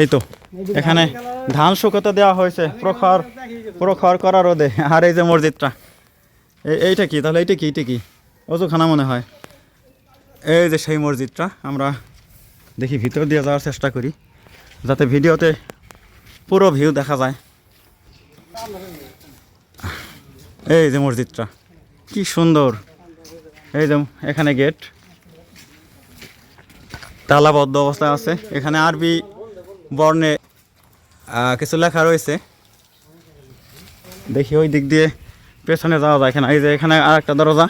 এই তো, এখানে ধান শুকোতে দেওয়া হয়েছে, প্রখর প্রখর করা রোদে, আর এই যে মসজিদটা। এই এইটা কি? তাহলে এইটা কি? এইটা কি? অজুখানা মনে হয়। এই যে সেই মসজিদটা, আমরা দেখি ভিতর দিয়ে যাওয়ার চেষ্টা করি, যাতে ভিডিওতে পুরো ভিউ দেখা যায়। এই যে মসজিদটা, কি সুন্দর। এই যে এখানে গেট, তালাবদ্ধ অবস্থায় আছে। এখানে আরবি বর্ণে কিছু লেখা রয়েছে। দেখি ওই দিক দিয়ে পেছনে যাওয়া যায় এখানে এই যে এখানে আর একটা দরজা।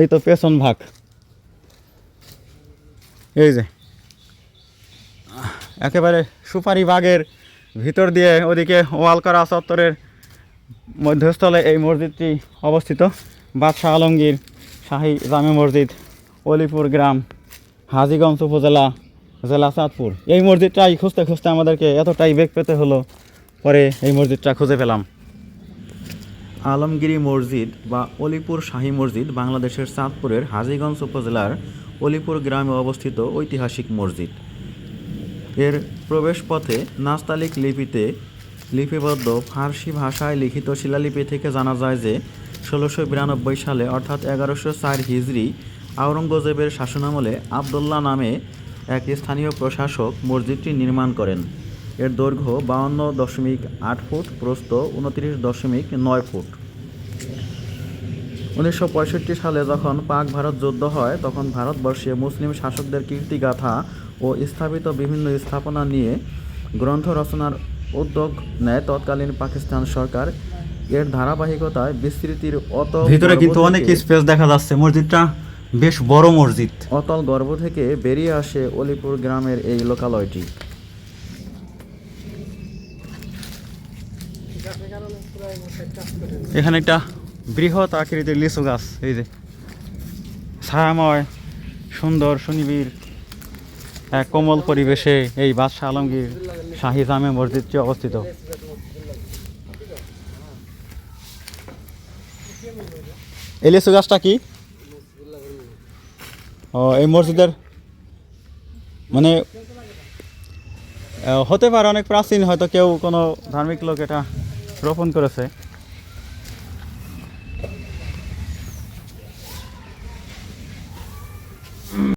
এই তো পেছন ভাগ। এই যে, একেবারে সুপারি বাগের ভিতর দিয়ে ওদিকে ওয়াল করা চত্বরের মধ্যস্থলে এই মসজিদটি অবস্থিত। বাদশাহ আলমগীর শাহী জামে মসজিদ। অলিপুর গ্রাম, হাজিগঞ্জ উপজেলা, জেলা চাঁদপুর। এই মসজিদটাই খুঁজতে খুঁজতে আমাদেরকে এতটাই বেগ পেতে হলো, পরে এই মসজিদটা খুঁজে পেলাম। আলমগিরি মসজিদ বা অলিপুর শাহী মসজিদ বাংলাদেশের চাঁদপুরের হাজিগঞ্জ উপজেলার অলিপুর গ্রামে অবস্থিত ঐতিহাসিক মসজিদ। এর প্রবেশপথে নাস্তালিক লিপিতে লিপিবদ্ধ ফার্সি ভাষায় লিখিত শিলালিপি থেকে জানা যায় যে, ষোলোশো বিরানব্বই সালে অর্থাৎ এগারোশো চার হিজড়ি আওরঙ্গজেবের শাসনামলে আবদুল্লাহ নামে এক স্থানীয় প্রশাসক মসজিদটি নির্মাণ করেন। এর দৈর্ঘ্য বাউন্ন দশমিক আট ফুট প্রস্থ উনত্রিশ দশমিক নয় ফুট। উনিশশো পঁয়ষট্টি সালে যখন পাক ভারত যুদ্ধ হয় তখন ভারতবর্ষে মুসলিম শাসকদের কীর্তিগাথা ও স্থাপিত বিভিন্ন স্থাপনা নিয়ে গ্রন্থ রচনার উদ্যোগ নেয় তৎকালীন পাকিস্তান সরকার। এর ধারাবাহিকতায় বিস্তৃতির অত ভিতরে কিন্তু অনেক স্পেস দেখা যাচ্ছে মসজিদটা। বেশ বড় মসজিদ। অতল গর্ভ থেকে বেরিয়ে আসে অলিপুর গ্রামের এই লোকালয়টি। এখানে একটা বৃহৎ আকৃতির লিচু গাছ এই যে। ছায়াময় সুন্দর সুনিবিড় এক কোমল পরিবেশে এই বাদশাহ আলমগীর শাহী জামে মসজিদটি অবস্থিত। এই লিচু গাছটা কি? ও এই মসজিদের মানে হতে পারে অনেক প্রাচীন, হয়তো কেউ কোনো ধার্মিক লোক এটা রোপণ করেছে।